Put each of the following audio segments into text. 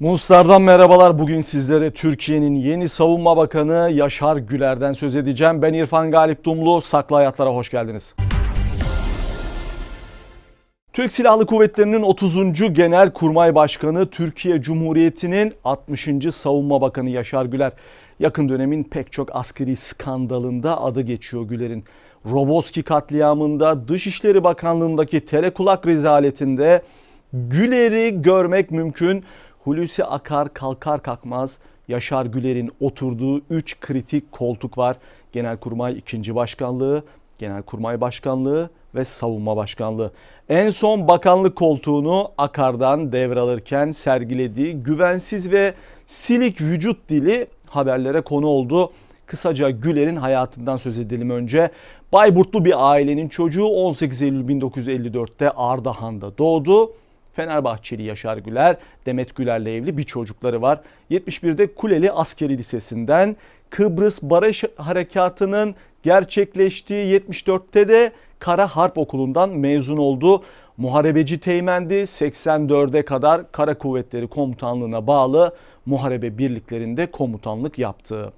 Munslardan merhabalar. Bugün sizlere Türkiye'nin yeni savunma bakanı Yaşar Güler'den söz edeceğim. Ben İrfan Galip Dumlu. Saklı Hayatlara hoş geldiniz. Türk Silahlı Kuvvetleri'nin 30. Genel Kurmay Başkanı Türkiye Cumhuriyeti'nin 60. Savunma Bakanı Yaşar Güler. Yakın dönemin pek çok askeri skandalında adı geçiyor Güler'in. Roboski katliamında, Dışişleri Bakanlığı'ndaki telekulak rezaletinde Güler'i görmek mümkün. Hulusi Akar kalkar kalkmaz Yaşar Güler'in oturduğu 3 kritik koltuk var. Genelkurmay 2. Başkanlığı, Genelkurmay Başkanlığı ve Savunma Başkanlığı. En son bakanlık koltuğunu Akar'dan devralırken sergilediği güvensiz ve silik vücut dili haberlere konu oldu. Kısaca Güler'in hayatından söz edelim önce. Bayburtlu bir ailenin çocuğu 18 Eylül 1954'te Ardahan'da doğdu. Fenerbahçeli Yaşar Güler, Demet Güler'le evli bir çocukları var. 71'de Kuleli Askeri Lisesi'nden Kıbrıs Barış Harekatı'nın gerçekleştiği 74'te de Kara Harp Okulu'ndan mezun oldu. Muharebeci teğmendi. 84'e kadar Kara Kuvvetleri Komutanlığı'na bağlı muharebe birliklerinde komutanlık yaptı.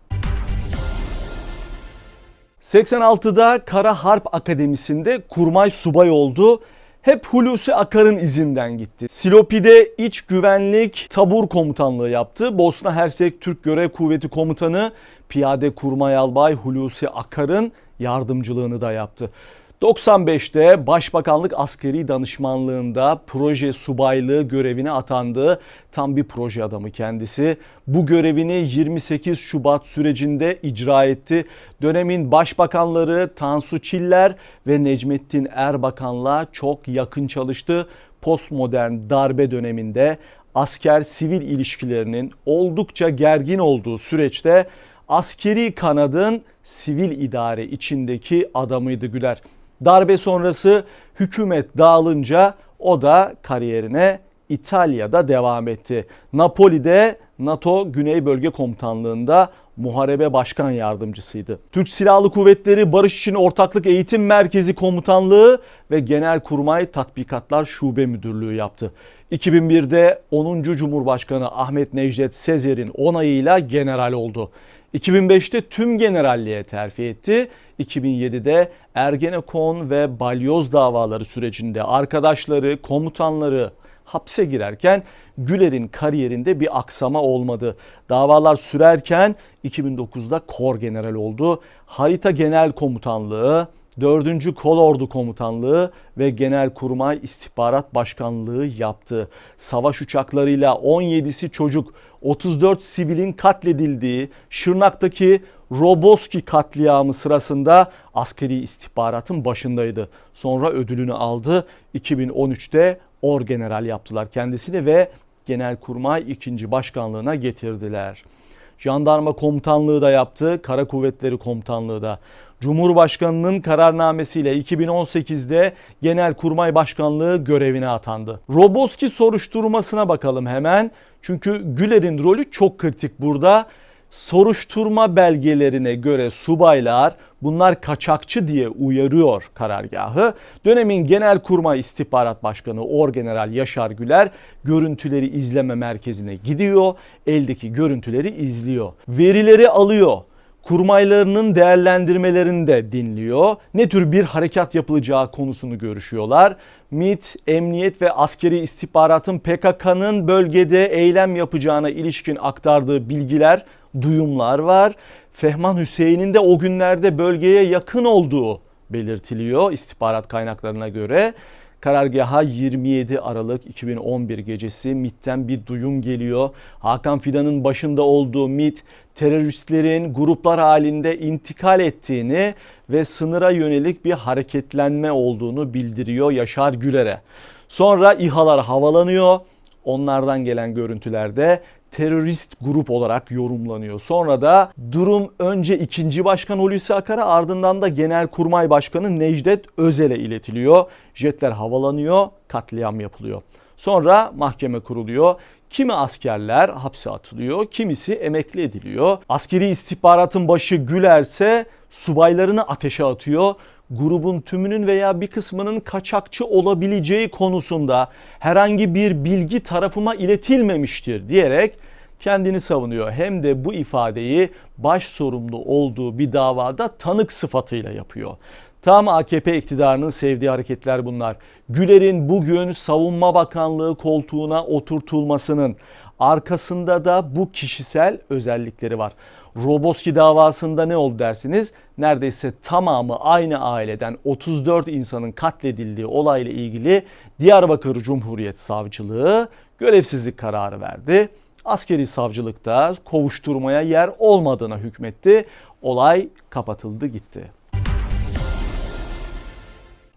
86'da Kara Harp Akademisi'nde kurmay subay oldu. Hep Hulusi Akar'ın izinden gitti. Silopi'de iç güvenlik tabur komutanlığı yaptı. Bosna Hersek Türk Görev Kuvveti Komutanı Piyade Kurmay Albay Hulusi Akar'ın yardımcılığını da yaptı. 95'te Başbakanlık Askeri Danışmanlığında proje subaylığı görevine atandı. Tam bir proje adamı kendisi. Bu görevini 28 Şubat sürecinde icra etti. Dönemin başbakanları Tansu Çiller ve Necmettin Erbakan'la çok yakın çalıştı. Postmodern darbe döneminde asker-sivil ilişkilerinin oldukça gergin olduğu süreçte askeri kanadın sivil idare içindeki adamıydı Güler. Darbe sonrası hükümet dağılınca o da kariyerine İtalya'da devam etti. Napoli'de NATO Güney Bölge Komutanlığı'nda Muharebe Başkan Yardımcısıydı. Türk Silahlı Kuvvetleri Barış için Ortaklık Eğitim Merkezi Komutanlığı ve Genelkurmay Tatbikatlar Şube Müdürlüğü yaptı. 2001'de 10. Cumhurbaşkanı Ahmet Necdet Sezer'in onayıyla general oldu. 2005'te tüm generalliğe terfi etti. 2007'de Ergenekon ve Balyoz davaları sürecinde arkadaşları, komutanları hapse girerken Güler'in kariyerinde bir aksama olmadı. Davalar sürerken 2009'da Kor General oldu. Harita Genel Komutanlığı, 4. Kolordu Komutanlığı ve Genelkurmay İstihbarat Başkanlığı yaptı. Savaş uçaklarıyla 17'si çocuk, 34 sivilin katledildiği Şırnak'taki Roboski katliamı sırasında askeri istihbaratın başındaydı. Sonra ödülünü aldı. 2013'te Orgeneral yaptılar kendisini ve Genelkurmay 2. Başkanlığına getirdiler. Jandarma komutanlığı da yaptı, Kara Kuvvetleri Komutanlığı da. Cumhurbaşkanının kararnamesiyle 2018'de Genelkurmay Başkanlığı görevine atandı. Roboski soruşturmasına bakalım hemen. Çünkü Güler'in rolü çok kritik burada. Soruşturma belgelerine göre subaylar bunlar kaçakçı diye uyarıyor karargahı. Dönemin Genelkurmay İstihbarat Başkanı Orgeneral Yaşar Güler görüntüleri izleme merkezine gidiyor. Eldeki görüntüleri izliyor. Verileri alıyor kurmaylarının değerlendirmelerini de dinliyor. Ne tür bir harekat yapılacağı konusunu görüşüyorlar. MİT, emniyet ve askeri istihbaratın PKK'nın bölgede eylem yapacağına ilişkin aktardığı bilgiler, duyumlar var. Fehman Hüseyin'in de o günlerde bölgeye yakın olduğu belirtiliyor istihbarat kaynaklarına göre. Karargaha 27 Aralık 2011 gecesi MIT'ten bir duyum geliyor. Hakan Fidan'ın başında olduğu MIT teröristlerin gruplar halinde intikal ettiğini ve sınıra yönelik bir hareketlenme olduğunu bildiriyor Yaşar Güler'e. Sonra İHA'lar havalanıyor. Onlardan gelen görüntülerde terörist grup olarak yorumlanıyor. Sonra da durum önce 2. Başkan Hulusi Akar'a ardından da Genelkurmay Başkanı Necdet Özel'e iletiliyor. Jetler havalanıyor, katliam yapılıyor. Sonra mahkeme kuruluyor. Kimi askerler hapse atılıyor, kimisi emekli ediliyor. Askeri istihbaratın başı Gülerse subaylarını ateşe atıyor. Grubun tümünün veya bir kısmının kaçakçı olabileceği konusunda herhangi bir bilgi tarafıma iletilmemiştir diyerek kendini savunuyor. Hem de bu ifadeyi baş sorumlu olduğu bir davada tanık sıfatıyla yapıyor. Tam AKP iktidarının sevdiği hareketler bunlar. Güler'in bugün Savunma Bakanlığı koltuğuna oturtulmasının arkasında da bu kişisel özellikleri var. Roboski davasında ne oldu dersiniz? Neredeyse tamamı aynı aileden 34 insanın katledildiği olayla ilgili Diyarbakır Cumhuriyet Savcılığı görevsizlik kararı verdi. Askeri savcılıkta kovuşturmaya yer olmadığına hükmetti. Olay kapatıldı gitti.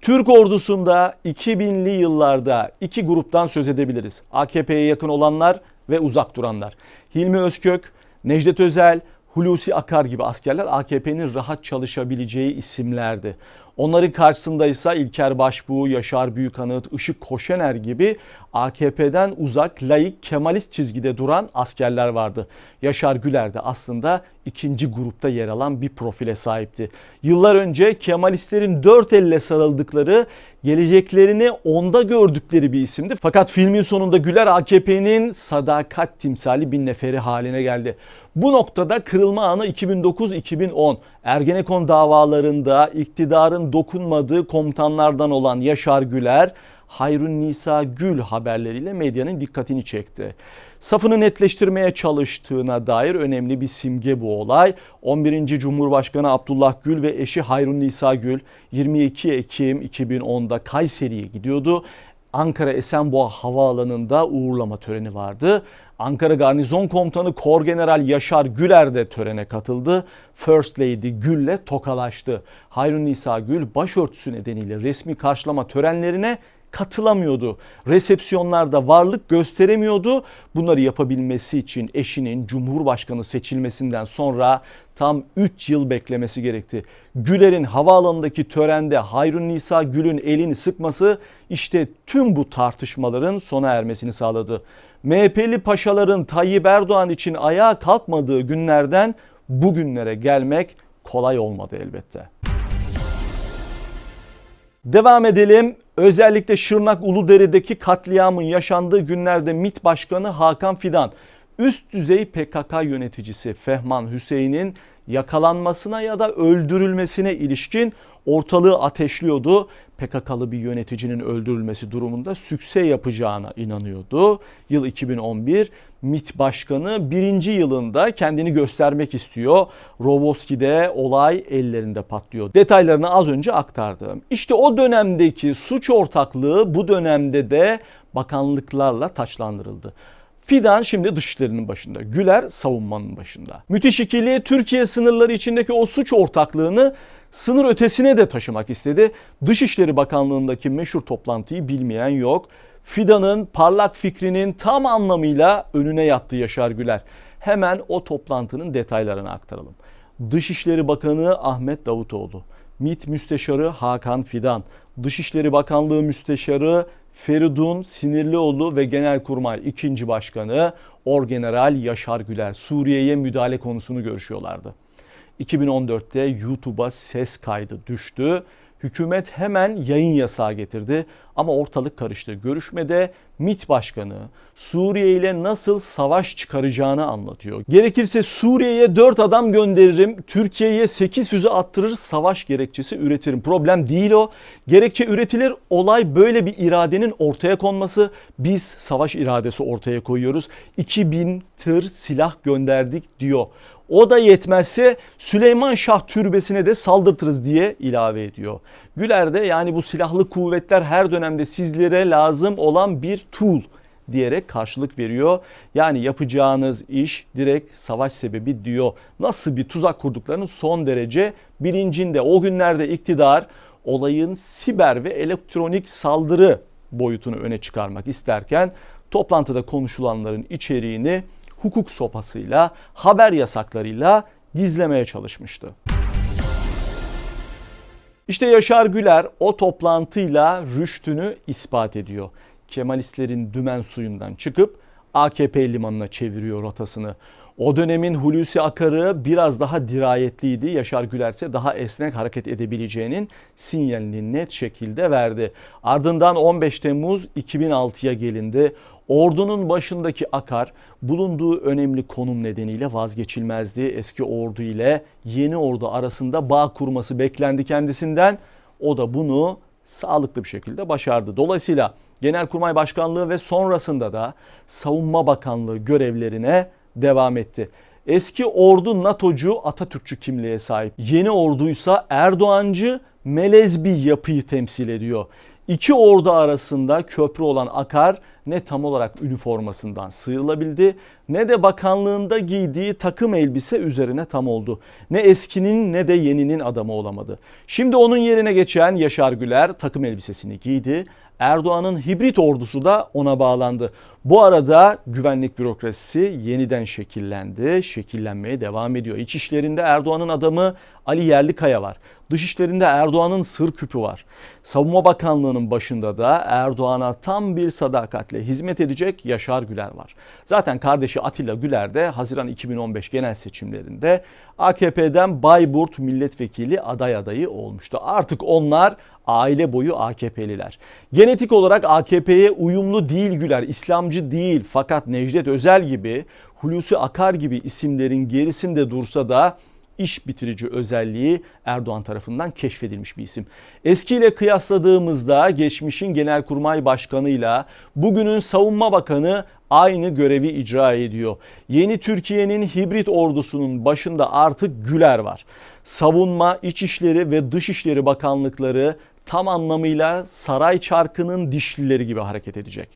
Türk ordusunda 2000'li yıllarda iki gruptan söz edebiliriz. AKP'ye yakın olanlar ve uzak duranlar. Hilmi Özkök, Necdet Özel, Hulusi Akar gibi askerler AKP'nin rahat çalışabileceği isimlerdi. Onların karşısında ise İlker Başbuğ, Yaşar Büyükanıt, Işık Koşener gibi AKP'den uzak, laik, kemalist çizgide duran askerler vardı. Yaşar Güler de aslında ikinci grupta yer alan bir profile sahipti. Yıllar önce Kemalistlerin dört elle sarıldıkları, geleceklerini onda gördükleri bir isimdi. Fakat filmin sonunda Güler AKP'nin sadakat timsali bir neferi haline geldi. Bu noktada kırılma anı 2009-2010 Ergenekon davalarında iktidarın dokunmadığı komutanlardan olan Yaşar Güler, Hayrun Nisa Gül haberleriyle medyanın dikkatini çekti. Safını netleştirmeye çalıştığına dair önemli bir simge bu olay. 11. Cumhurbaşkanı Abdullah Gül ve eşi Hayrun Nisa Gül 22 Ekim 2010'da Kayseri'ye gidiyordu. Ankara Esenboğa Havaalanı'nda uğurlama töreni vardı. Ankara Garnizon Komutanı Kor General Yaşar Güler de törene katıldı. First Lady Gül'le tokalaştı. Hayrun Nisa Gül başörtüsü nedeniyle resmi karşılama törenlerine katılamıyordu. Resepsiyonlarda varlık gösteremiyordu. Bunları yapabilmesi için eşinin Cumhurbaşkanı seçilmesinden sonra tam 3 yıl beklemesi gerekti. Güler'in havaalanındaki törende Hayrun Nisa Gül'ün elini sıkması işte tüm bu tartışmaların sona ermesini sağladı. MHP'li paşaların Tayyip Erdoğan için ayağa kalkmadığı günlerden bugünlere gelmek kolay olmadı elbette. Devam edelim. Özellikle Şırnak Uludere'deki katliamın yaşandığı günlerde MİT Başkanı Hakan Fidan, üst düzey PKK yöneticisi Fehman Hüseyin'in yakalanmasına ya da öldürülmesine ilişkin ortalığı ateşliyordu. PKK'lı bir yöneticinin öldürülmesi durumunda sükse yapacağına inanıyordu. Yıl 2011 MİT Başkanı birinci yılında kendini göstermek istiyor. Roboski'de olay ellerinde patlıyor. Detaylarını az önce aktardım. İşte o dönemdeki suç ortaklığı bu dönemde de bakanlıklarla taçlandırıldı. Fidan şimdi dışişlerinin başında, Güler savunmanın başında. Müthiş ikili Türkiye sınırları içindeki o suç ortaklığını sınır ötesine de taşımak istedi. Dışişleri Bakanlığı'ndaki meşhur toplantıyı bilmeyen yok. Fidan'ın parlak fikrinin tam anlamıyla önüne yattı Yaşar Güler. Hemen o toplantının detaylarını aktaralım. Dışişleri Bakanı Ahmet Davutoğlu, MİT Müsteşarı Hakan Fidan, Dışişleri Bakanlığı Müsteşarı Feridun Sinirlioğlu ve Genelkurmay 2. Başkanı Orgeneral Yaşar Güler Suriye'ye müdahale konusunu görüşüyorlardı. 2014'te YouTube'a ses kaydı düştü. Hükümet hemen yayın yasağı getirdi ama ortalık karıştı. Görüşmede MİT Başkanı Suriye ile nasıl savaş çıkaracağını anlatıyor. Gerekirse Suriye'ye 4 adam gönderirim, Türkiye'ye 8 füze attırır, savaş gerekçesi üretirim. Problem değil o. Gerekçe üretilir. Olay böyle bir iradenin ortaya konması. Biz savaş iradesi ortaya koyuyoruz. 2000 tır silah gönderdik diyor. O da yetmezse Süleyman Şah türbesine de saldırtırız diye ilave ediyor. Güler de yani bu silahlı kuvvetler her dönemde sizlere lazım olan bir tool diyerek karşılık veriyor. Yani yapacağınız iş direkt savaş sebebi diyor. Nasıl bir tuzak kurduklarını son derece bilincinde. O günlerde iktidar olayın siber ve elektronik saldırı boyutunu öne çıkarmak isterken toplantıda konuşulanların içeriğini hukuk sopasıyla, haber yasaklarıyla gizlemeye çalışmıştı. İşte Yaşar Güler o toplantıyla rüştünü ispat ediyor. Kemalistlerin dümen suyundan çıkıp AKP limanına çeviriyor rotasını. O dönemin Hulusi Akarı biraz daha dirayetliydi. Yaşar Güler ise daha esnek hareket edebileceğinin sinyalini net şekilde verdi. Ardından 15 Temmuz 2006'ya gelindi. Ordunun başındaki Akar bulunduğu önemli konum nedeniyle vazgeçilmezdi. Eski ordu ile yeni ordu arasında bağ kurması beklendi kendisinden. O da bunu sağlıklı bir şekilde başardı. Dolayısıyla Genelkurmay Başkanlığı ve sonrasında da Savunma Bakanlığı görevlerine devam etti. Eski ordu NATO'cu Atatürkçü kimliğe sahip. Yeni orduysa Erdoğancı melez bir yapıyı temsil ediyor. İki ordu arasında köprü olan Akar ne tam olarak üniformasından sıyrılabildi ne de bakanlığında giydiği takım elbise üzerine tam oldu. Ne eskinin ne de yeninin adamı olamadı. Şimdi onun yerine geçen Yaşar Güler takım elbisesini giydi. Erdoğan'ın hibrit ordusu da ona bağlandı. Bu arada güvenlik bürokrasisi yeniden şekillendi, şekillenmeye devam ediyor. İçişlerinde Erdoğan'ın adamı Ali Yerlikaya var. Dışişlerinde Erdoğan'ın sır küpü var. Savunma Bakanlığı'nın başında da Erdoğan'a tam bir sadakatle hizmet edecek Yaşar Güler var. Zaten kardeşi Atilla Güler de Haziran 2015 genel seçimlerinde AKP'den Bayburt milletvekili aday adayı olmuştu. Artık onlar aile boyu AKP'liler. Genetik olarak AKP'ye uyumlu değil Güler, İslamcı değil fakat Necdet Özel gibi, Hulusi Akar gibi isimlerin gerisinde dursa da iş bitirici özelliği Erdoğan tarafından keşfedilmiş bir isim. Eskiyle kıyasladığımızda geçmişin Genelkurmay Başkanı'yla bugünün Savunma Bakanı aynı görevi icra ediyor. Yeni Türkiye'nin hibrit ordusunun başında artık Güler var. Savunma, İçişleri ve Dışişleri Bakanlıkları tam anlamıyla saray çarkının dişlileri gibi hareket edecek.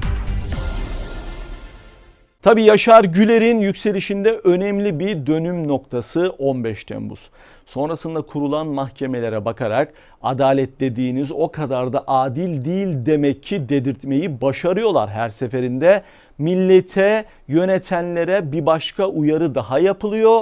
Tabi Yaşar Güler'in yükselişinde önemli bir dönüm noktası 15 Temmuz. Sonrasında kurulan mahkemelere bakarak adalet dediğiniz o kadar da adil değil demek ki dedirtmeyi başarıyorlar her seferinde. Millete, yönetenlere bir başka uyarı daha yapılıyor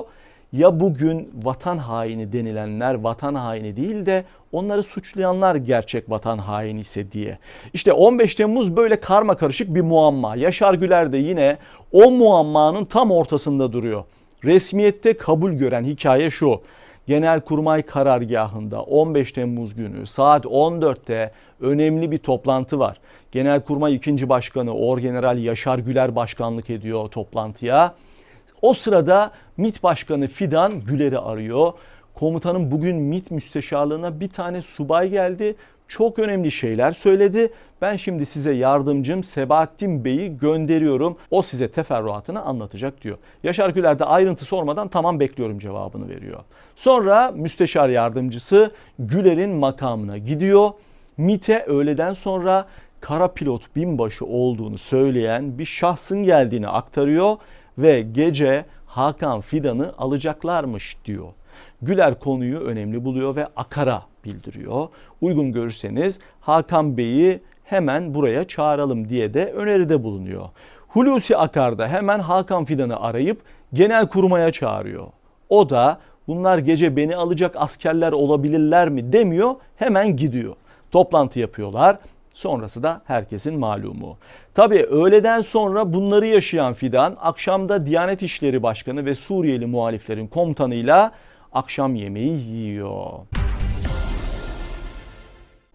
ya bugün vatan haini denilenler vatan haini değil de onları suçlayanlar gerçek vatan haini ise diye. İşte 15 Temmuz böyle karma karışık bir muamma. Yaşar Güler de yine o muammanın tam ortasında duruyor. Resmiyette kabul gören hikaye şu. Genelkurmay karargahında 15 Temmuz günü saat 14'te önemli bir toplantı var. Genelkurmay 2. Başkanı Orgeneral Yaşar Güler başkanlık ediyor toplantıya. O sırada MİT Başkanı Fidan Güler'i arıyor. Komutanın bugün MİT müsteşarlığına bir tane subay geldi. Çok önemli şeyler söyledi. Ben şimdi size yardımcım Sebahattin Bey'i gönderiyorum. O size teferruatını anlatacak diyor. Yaşar Güler de ayrıntı sormadan tamam bekliyorum cevabını veriyor. Sonra müsteşar yardımcısı Güler'in makamına gidiyor. MİT'e öğleden sonra kara pilot binbaşı olduğunu söyleyen bir şahsın geldiğini aktarıyor ve gece Hakan Fidan'ı alacaklarmış diyor. Güler konuyu önemli buluyor ve Akar'a bildiriyor. Uygun görürseniz Hakan Bey'i hemen buraya çağıralım diye de öneride bulunuyor. Hulusi Akar da hemen Hakan Fidan'ı arayıp genel kurmaya çağırıyor. O da bunlar gece beni alacak askerler olabilirler mi demiyor hemen gidiyor. Toplantı yapıyorlar Sonrası da herkesin malumu. Tabi öğleden sonra bunları yaşayan Fidan akşamda Diyanet İşleri Başkanı ve Suriyeli muhaliflerin komutanıyla akşam yemeği yiyor.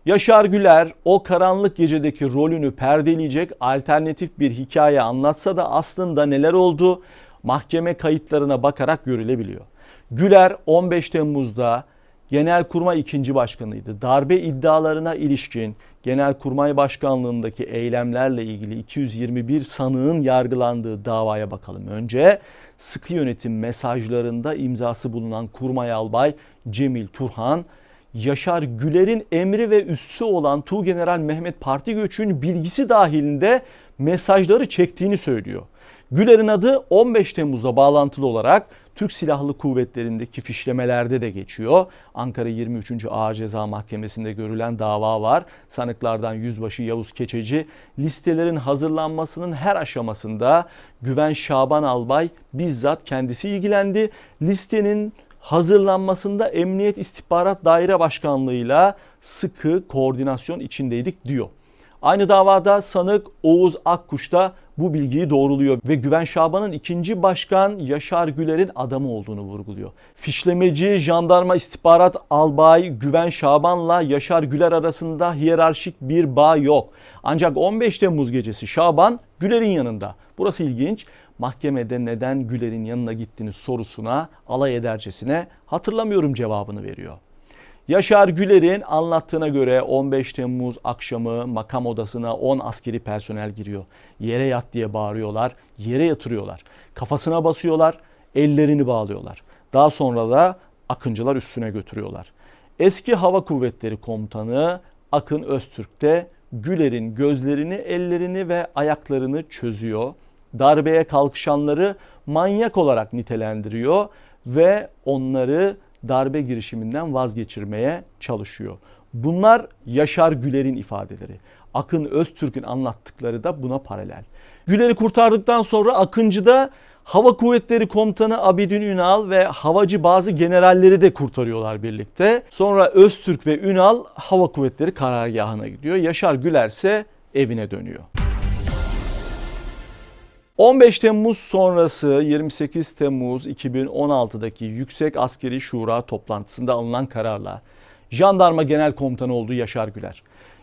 Yaşar Güler o karanlık gecedeki rolünü perdeleyecek alternatif bir hikaye anlatsa da aslında neler oldu mahkeme kayıtlarına bakarak görülebiliyor. Güler 15 Temmuz'da Genelkurmay 2. Başkanıydı. Darbe iddialarına ilişkin Genelkurmay Başkanlığındaki eylemlerle ilgili 221 sanığın yargılandığı davaya bakalım. Önce sıkı yönetim mesajlarında imzası bulunan Kurmay Albay Cemil Turhan, Yaşar Güler'in emri ve üssü olan Tuğgeneral Mehmet Parti Göç'ün bilgisi dahilinde mesajları çektiğini söylüyor. Güler'in adı 15 Temmuz'da bağlantılı olarak Türk Silahlı Kuvvetleri'ndeki fişlemelerde de geçiyor. Ankara 23. Ağır Ceza Mahkemesi'nde görülen dava var. Sanıklardan Yüzbaşı Yavuz Keçeci listelerin hazırlanmasının her aşamasında Güven Şaban Albay bizzat kendisi ilgilendi. Listenin hazırlanmasında Emniyet İstihbarat Daire Başkanlığı'yla sıkı koordinasyon içindeydik diyor. Aynı davada sanık Oğuz Akkuş da bu bilgiyi doğruluyor ve Güven Şaban'ın ikinci başkan Yaşar Güler'in adamı olduğunu vurguluyor. Fişlemeci jandarma istihbarat albay Güven Şaban'la Yaşar Güler arasında hiyerarşik bir bağ yok. Ancak 15 Temmuz gecesi Şaban Güler'in yanında. Burası ilginç. Mahkemede neden Güler'in yanına gittiğini sorusuna alay edercesine hatırlamıyorum cevabını veriyor. Yaşar Güler'in anlattığına göre 15 Temmuz akşamı makam odasına 10 askeri personel giriyor. Yere yat diye bağırıyorlar, yere yatırıyorlar. Kafasına basıyorlar, ellerini bağlıyorlar. Daha sonra da Akıncılar üstüne götürüyorlar. Eski Hava Kuvvetleri Komutanı Akın Öztürk de Güler'in gözlerini, ellerini ve ayaklarını çözüyor. Darbeye kalkışanları manyak olarak nitelendiriyor ve onları darbe girişiminden vazgeçirmeye çalışıyor. Bunlar Yaşar Güler'in ifadeleri. Akın Öztürk'ün anlattıkları da buna paralel. Güler'i kurtardıktan sonra Akıncı'da Hava Kuvvetleri Komutanı Abidin Ünal ve havacı bazı generalleri de kurtarıyorlar birlikte. Sonra Öztürk ve Ünal Hava Kuvvetleri karargahına gidiyor. Yaşar Güler ise evine dönüyor. 15 Temmuz sonrası 28 Temmuz 2016'daki Yüksek Askeri Şura toplantısında alınan kararla Jandarma Genel Komutanı olduğu Yaşar Güler.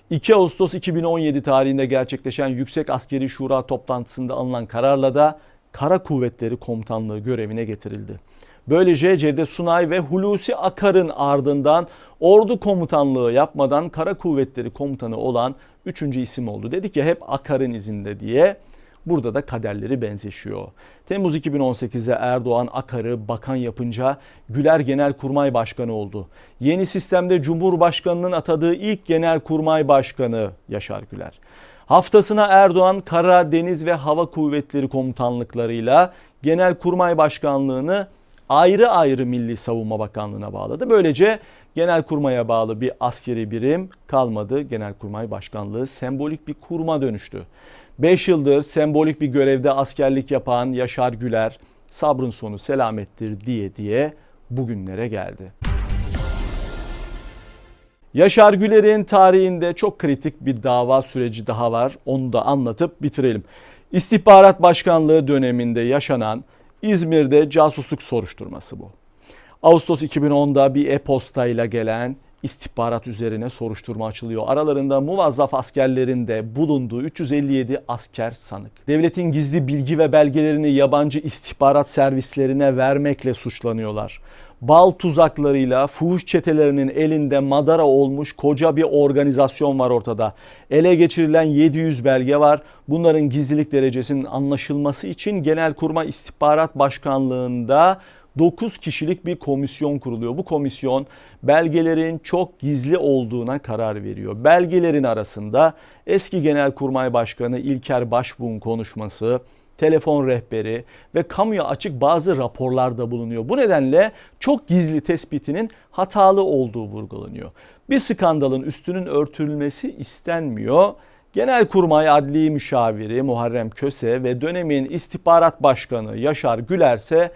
2 Ağustos 2017 tarihinde gerçekleşen Yüksek Askeri Şura toplantısında alınan kararla da Kara Kuvvetleri Komutanlığı görevine getirildi. Böylece Cevdet Sunay ve Hulusi Akar'ın ardından ordu komutanlığı yapmadan Kara Kuvvetleri Komutanı olan 3. isim oldu. Dedik ya hep Akar'ın izinde diye. Burada da kaderleri benzeşiyor. Temmuz 2018'de Erdoğan Akar'ı bakan yapınca Güler Genelkurmay Başkanı oldu. Yeni sistemde Cumhurbaşkanı'nın atadığı ilk Genelkurmay Başkanı Yaşar Güler. Haftasına Erdoğan Kara, Deniz ve Hava Kuvvetleri Komutanlıklarıyla Genelkurmay Başkanlığını ayrı ayrı Milli Savunma Bakanlığı'na bağladı. Böylece Genelkurmay'a bağlı bir askeri birim kalmadı. Genelkurmay Başkanlığı sembolik bir kuruma dönüştü. 5 yıldır sembolik bir görevde askerlik yapan Yaşar Güler sabrın sonu selamettir diye diye bugünlere geldi. Yaşar Güler'in tarihinde çok kritik bir dava süreci daha var. Onu da anlatıp bitirelim. İstihbarat Başkanlığı döneminde yaşanan İzmir'de casusluk soruşturması bu. Ağustos 2010'da bir e-postayla gelen istihbarat üzerine soruşturma açılıyor. Aralarında muvazzaf askerlerin de bulunduğu 357 asker sanık. Devletin gizli bilgi ve belgelerini yabancı istihbarat servislerine vermekle suçlanıyorlar. Bal tuzaklarıyla fuhuş çetelerinin elinde madara olmuş koca bir organizasyon var ortada. Ele geçirilen 700 belge var. Bunların gizlilik derecesinin anlaşılması için Genelkurmay İstihbarat Başkanlığı'nda 9 kişilik bir komisyon kuruluyor. Bu komisyon belgelerin çok gizli olduğuna karar veriyor. Belgelerin arasında eski Genelkurmay Başkanı İlker Başbuğ'un konuşması, telefon rehberi ve kamuya açık bazı raporlarda bulunuyor. Bu nedenle çok gizli tespitinin hatalı olduğu vurgulanıyor. Bir skandalın üstünün örtülmesi istenmiyor. Genelkurmay Adli Müşaviri Muharrem Köse ve dönemin istihbarat başkanı Yaşar Güler ise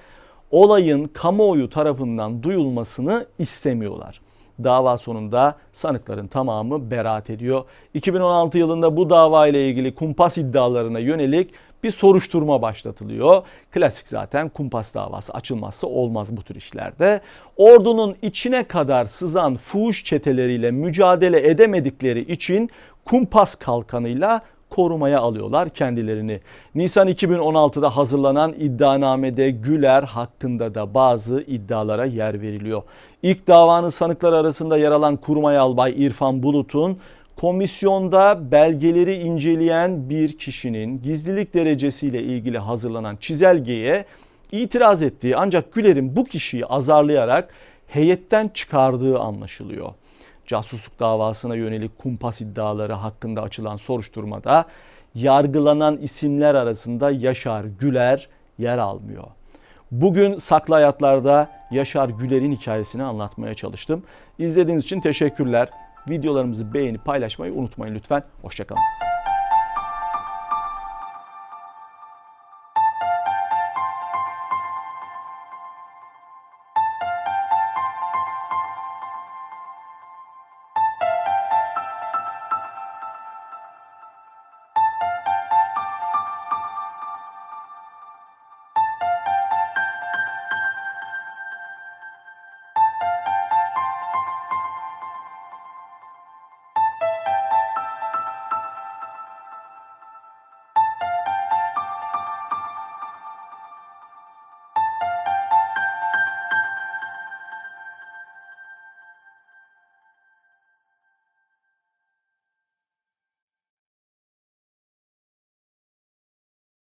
olayın kamuoyu tarafından duyulmasını istemiyorlar. Dava sonunda sanıkların tamamı beraat ediyor. 2016 yılında bu dava ile ilgili kumpas iddialarına yönelik bir soruşturma başlatılıyor. Klasik zaten kumpas davası açılmazsa olmaz bu tür işlerde. Ordunun içine kadar sızan fuhuş çeteleriyle mücadele edemedikleri için kumpas kalkanıyla korumaya alıyorlar kendilerini. Nisan 2016'da hazırlanan iddianamede Güler hakkında da bazı iddialara yer veriliyor. İlk davanın sanıklar arasında yer alan kurmay albay İrfan Bulut'un komisyonda belgeleri inceleyen bir kişinin gizlilik derecesiyle ilgili hazırlanan çizelgeye itiraz ettiği ancak Güler'in bu kişiyi azarlayarak heyetten çıkardığı anlaşılıyor casusluk davasına yönelik kumpas iddiaları hakkında açılan soruşturmada yargılanan isimler arasında Yaşar Güler yer almıyor. Bugün Saklı Hayatlar'da Yaşar Güler'in hikayesini anlatmaya çalıştım. İzlediğiniz için teşekkürler. Videolarımızı beğenip paylaşmayı unutmayın lütfen. Hoşçakalın.